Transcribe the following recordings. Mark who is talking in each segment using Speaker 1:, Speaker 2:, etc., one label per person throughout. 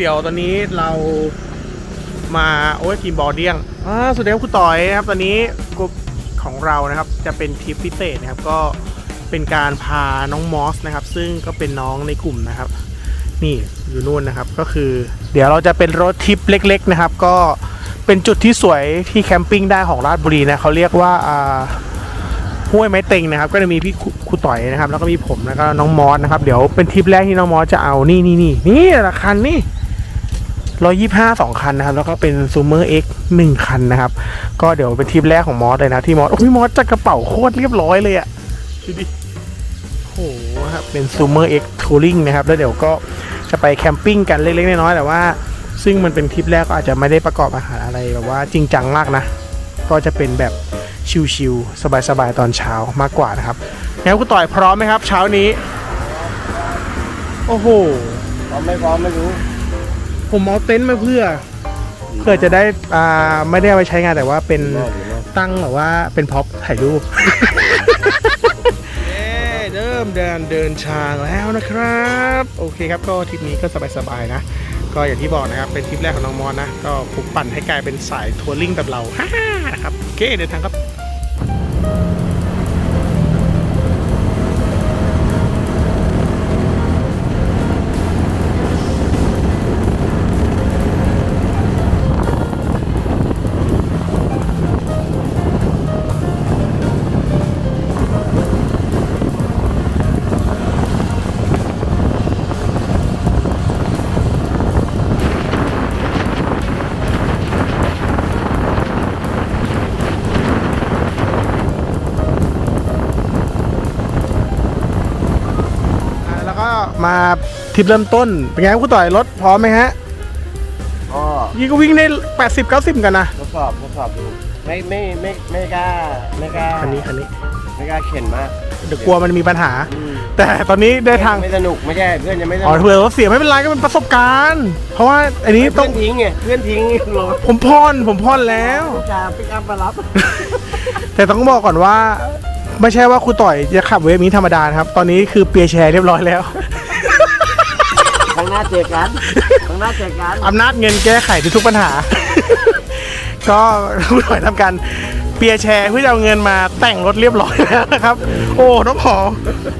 Speaker 1: เดี๋ยวตอนนี้เรามาโอ้ยทีมบอเดียงอ่าสวัสดีครับคุณต่อยนะครับ ตอนนี้กลุ่มของเรานะครับจะเป็นทริปพิเศษนะครับ ก็เป็นการพาน้องมอสนะครับ ซึ่งก็เป็นน้องในกลุ่มนะครับ นี่อยู่นู่นนะครับก็คือ เดี๋ยวเราจะเป็นรถทริปเล็ก ๆ นะครับ ก็เป็นจุดที่สวยที่แคมปิ้งได้ของราชบุรีนะเขาเรียกว่าอ่าห้วยไม้เต็งนะครับ ก็จะมีพี่ครูครูต่อยนะครับ แล้วก็มีผมแล้วก็น้องมอสนะครับ เดี๋ยวเป็นทริปแรกที่น้องมอสจะเอานี่นี่นี่นี่ละคันนี่ ร้อยยี่ห้าสองคันนะครับ แล้วก็เป็นซูเมอร์เอ็กหนึ่งคันนะครับ ก็เดี๋ยวเป็นทริปแรกของมอสเลยนะ ที่มอสโอ้ยมอสจัดกระเป๋าโคตรเรียบร้อยเลยอะดูดิโอ้โหครับเป็นซูเมอร์เอ็กทัวริงนะครับ แล้วเดี๋ยวก็จะไปแคมปิ้งกันเล็กๆน้อยๆแต่ว่า ซึ่งมันเป็นทริปแรกก็อาจจะไม่ได้ประกอบอาหารอะไรแบบว่าจริงจังมากนะ ก็จะเป็นแบบชิวๆสบายๆตอนเช้ามากกว่านะครับงั้นคุณต่อยพร้อมไหมครับ เช้านี้ โอ้โห
Speaker 2: พร้อมไม่พร้อมไม่รู้
Speaker 1: ผมเอาเต็นท์มาเพื่อ เพื่อจะได้อ่าไม่ได้เอาไปใช้งานแต่ว่าเป็น
Speaker 2: น่าดีมาก
Speaker 1: ตั้งแบบว่าเป็นพ็อปถ่ายรูปเริ่มเดินเดินทางแล้วนะครับ โอเคครับก็ทริปนี้ก็สบายๆนะ ก็อย่างที่บอกนะครับเป็นทริปแรกของน้องมอนนะ ก็ปลุกปั่นให้กลายเป็นสายทัวริงแบบเราฮ่าๆนะครับโอเคเดินทางครับ ทริปเริ่มต้น เป็นไงครับคุณต่อยรถพร้อมไหมฮะ
Speaker 2: ก็
Speaker 1: ยี่ก็วิ่งได้ 80 90 กันนะ
Speaker 2: ทดสอบทดสอบดูไม่ไม่ไม่ไม่กล้าไม่กล้า
Speaker 1: คันนี้คันนี้
Speaker 2: ไม่กล้าเข็นมาก
Speaker 1: เดี๋ยวกลัวมันมีปัญหา
Speaker 2: อืม
Speaker 1: แต่ตอนนี้ได้ทาง
Speaker 2: ไม่สนุกไม่ใช่เพื่อนยังไม่ส
Speaker 1: อ๋อ
Speaker 2: นุก
Speaker 1: เผื่อว่าเสียไม่เป็นไรก็เป็นประสบการณ์ เพราะว่าอันนี้ต้
Speaker 2: เพื่
Speaker 1: อ
Speaker 2: องนทิ้งไงเพื่อนทิ้งรถ
Speaker 1: ผมพ่อนผมพ่อนแล้ว
Speaker 2: จะปิกอัพมารับ
Speaker 1: แต่ต้องบอกก่อนว่า ไม่ใช่ว่าครูต่อยจะขับเวฟนี้ธรรมดานะครับ ตอนนี้คือเปียร์แชร์เรียบร้อยแล้ว
Speaker 2: ข้างหน้าเจอกันข้างหน้าเจอกัน
Speaker 1: อำนาจเงินแก้ไขทุกๆปัญหา ก็ครูต่อยทำการเปียร์แชร์เพื่อจะเอาเงินมาแต่งรถเรียบร้อยแล้วนะครับ โอ้ต้องขอ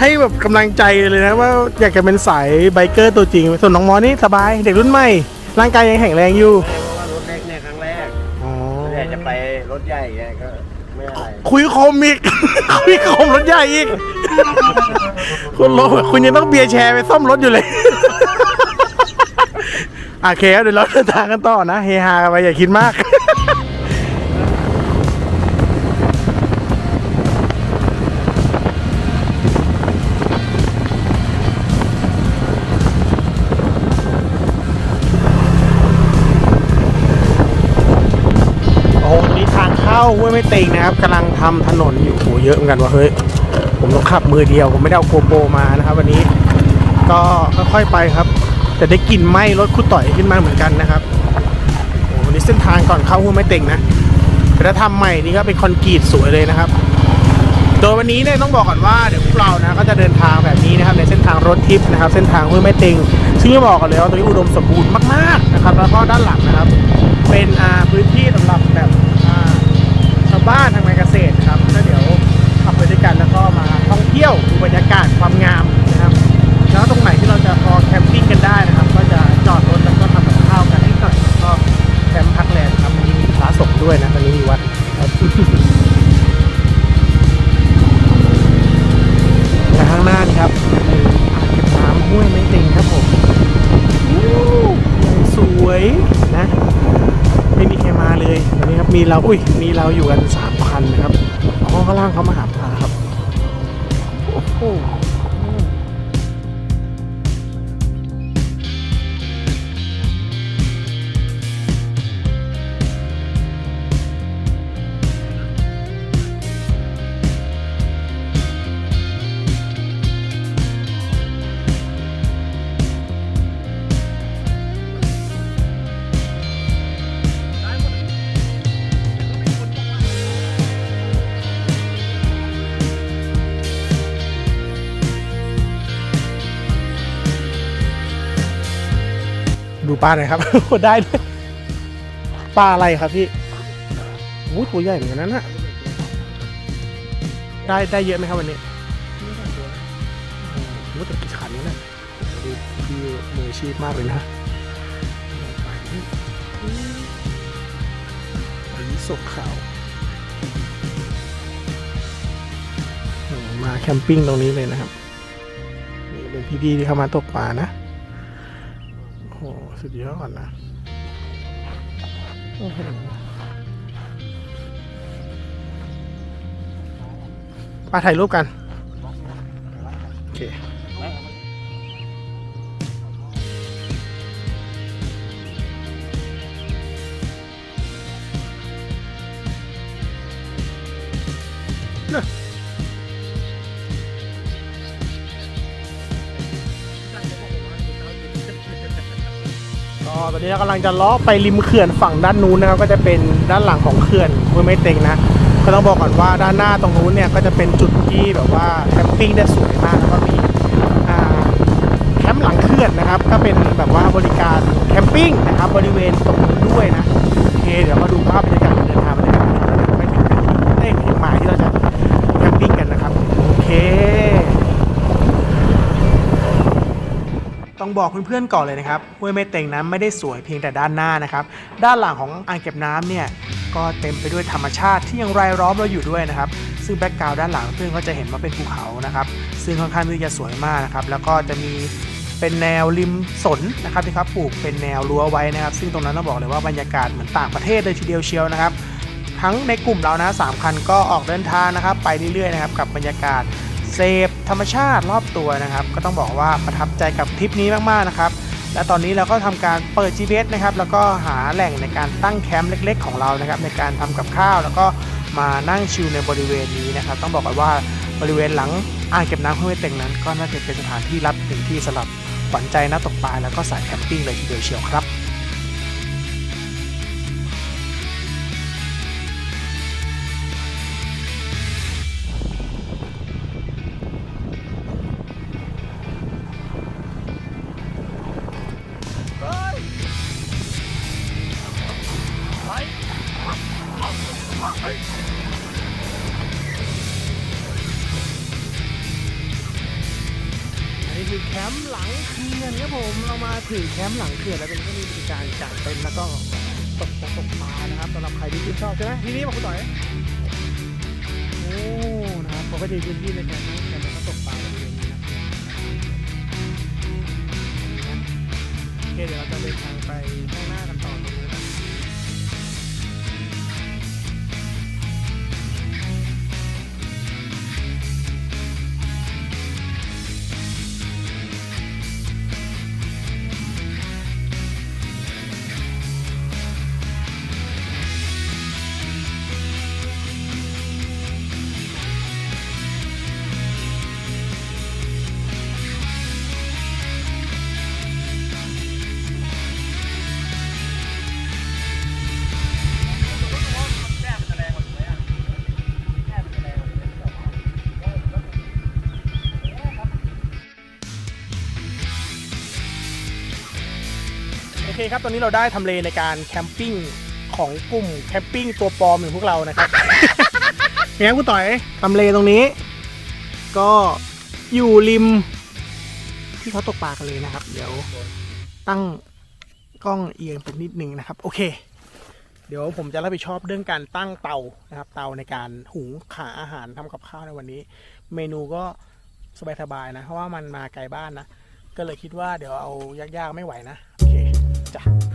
Speaker 1: ให้แบบกำลังใจเลยนะว่าอยากจะเป็นสายไบเกอร์ตัวจริง ส่วนน้องมอนี่สบายเด็กรุ่นใหม่ ร่างกายยังแข็งแรงอยู่
Speaker 2: เพราะว่ารถเล็กเนี่ยครั้งแรก
Speaker 1: อ๋อ
Speaker 2: แต่จะไปรถใหญ่เนี่ยก็ไม่อะไร
Speaker 1: คุยคมอีก คุยคมรถใหญ่อีกคุณโลคุณยังต้องเบียร์แชร์ไปซ่อมรถอยู่เลย โอเคครับเดี๋ยวเราเดินทางกันต่อนะ เฮฮากันไปอย่าคิดมาก โอ้โหนี่ทางเข้าห้วยไม่ต็งนะครับกำลังทำถนนอยู่โหเยอะเหมือนกันว่ะเฮ้ย ผมต้องขับมือเดียว ผมไม่ได้เอาโกโปรมานะครับ วันนี้ ก็ค่อยๆไปครับ แต่ได้กลิ่นไหม้รถคู่ต่อยขึ้นมาเหมือนกันนะครับโอ้โหวันนี้เส้นทางก่อนเข้าห้วยไม่เต็งนะแต่ถ้าทำใหม่นี่ก็เป็นคอนกรีตสวยเลยนะครับ โดยวันนี้เนี่ยต้องบอกก่อนว่าเดี๋ยวพวกเรานะก็จะเดินทางแบบนี้นะครับในเส้นทางรถทิพย์นะครับ เส้นทางห้วยแม่เต็งซึ่งจะบอกกันเลยว่าตรงนี้อุดมสมบูรณ์มากๆนะครับ แล้วก็ด้านหลังนะครับ เป็นอ่าพื้นที่สำหรับแบบอ่าชาวบ้านทางการเกษตรครับแล้วเดี๋ยวขับไปด้วยกันแล้วก็มาท่องเที่ยวดูบรรยากาศความงามนะครับ แล้วตรงไหนที่เราจะพอแคมปิ้งกัน ได้นะครับ ก็จะจอดรถแล้วก็ทำกับข้าวกันให้หน่อยแล้วก็แคมป์พักแรมครับวันนี้มีพระสงฆ์ด้วยนะวันนี้มีวัดครับและข้างหน้านี่ครับเป็นอ่างเก็บน้ำห้วยไม้เต็งครับผมสวยนะไม่มีใครมาเลยตอนนี้ครับมีเราอุ้ยมีเราอยู่กันสามคันนะครับอ๋อข้างล่างเขามาหาปลาครับโอ้โห ปลาหน่อยครับ ได้ด้วยปลาอะไรครับพี่วู้ตัวใหญ่เหมือนกันนั่นนะได้ได้เยอะไหมครับวันนี้วู้แต่กี่ขันเนี่ยดูพี่มืออาชีพมากเลยนะไปนี่อันนี้สกขาวมาแคมปิ้งตรงนี้เลยนะครับ นี่เป็นพี่ๆที่เข้ามาตกปลานะ สุดยอดนะ โอ้โหมาถ่ายรูปกัน โอเค ตอนนี้เรากำลังจะล้อไปริมเขื่อนฝั่งด้านนู้นนะครับ ก็จะเป็นด้านหลังของเขื่อนห้วยไม้เต็งนะ ก็ต้องบอกก่อนว่าด้านหน้าตรงนู้นเนี่ยก็จะเป็นจุดที่แบบว่าแคมปิ้งได้สวยมากแล้วก็มีแคมป์หลังเขื่อนนะครับ ก็เป็นแบบว่าบริการแคมปิ้งนะครับบริเวณตรงนู้นด้วยนะโอเคเดี๋ยวมาดูภาพบรรยากาศการเดินทางเลยครับไปถึงเอ้ยถึงหมายที่เราจะแคมปิ้งกันนะครับโอเค ต้อง บอกเพื่อนๆก่อนเลยนะครับห้วยแม่เต็งนั้นไม่ได้สวยเพียงแต่ด้านหน้านะครับ ด้านหลังของอ่างเก็บน้ำเนี่ยก็เต็มไปด้วยธรรมชาติที่ยังรายล้อมเราอยู่ด้วยนะครับ ซึ่งแบ็กกราวด์ด้านหลังเพื่อนก็จะเห็นว่าเป็นภูเขานะครับ ซึ่งค่อนข้างที่จะสวยมากนะครับ แล้วก็จะมีเป็นแนวริมสนนะครับที่เขาปลูกเป็นแนวรั้วไว้นะครับ ซึ่งตรงนั้นต้องบอกเลยว่าบรรยากาศเหมือนต่างประเทศเลยทีเดียวเชียวนะครับ ทั้งในกลุ่มเรานะสามคันก็ออกเดินทางนะครับ ไปเรื่อยๆนะครับกับบรรยากาศ เสพธรรมชาติรอบตัวนะครับ ก็ต้องบอกว่าประทับใจกับทริปนี้มากๆนะครับ และตอนนี้เราก็ทำการเปิด GPS นะครับ แล้วก็หาแหล่งในการตั้งแคมป์เล็ก ๆ ของเรานะครับ ในการทำกับข้าวแล้วก็มานั่งชิลในบริเวณนี้นะครับ ต้องบอกกันว่าบริเวณหลังอ่างเก็บน้ำห้วยเต็งนั้น ก็น่าจะเป็นสถานที่รับถึงที่สำหรับขวัญใจนักตกปลาแล้วก็สายแคมปิ้งเลยทีเดียวเชียวครับ เรามาถึงแคมป์หลังเขื่อนแล้วเป็นก็มีบริการจัดเต็นท์แล้วก็ตกปลาตกปลานะครับสำหรับใครที่ชื่นชอบใช่ไหมที่นี่มาคุณต่อยโอ้นะครับเขาก็จะมีพื้นที่ในแคมป์แล้วก็ตกปลาบริเวณนี้นะโอเคเดี๋ยวเราจะเดินทางไปข้างหน้ากันต่อ อเคครับ ตอนนี้เราได้ทำเลในการแคมปิ้งของกลุ่มแคมปิ้งตัวปลอมอย่างพวกเรานะครับ เนี่ยคุณต่อยทำเลตรงนี้ ก็อยู่ริม ที่เขาตกปลากันเลยนะครับ เดี๋ยวตั้งกล้องเอียงเป็นนิดนึงนะครับ โอเค เดี๋ยวผมจะรับผิดชอบเรื่องการตั้งเตานะครับ เตาในการหุงขาอาหารทำกับข้าวในวันนี้ เมนูก็สบายๆนะ เพราะว่ามันมาไกลบ้านนะ ก็เลยคิดว่าเดี๋ยวเอายากๆไม่ไหวนะ Costa.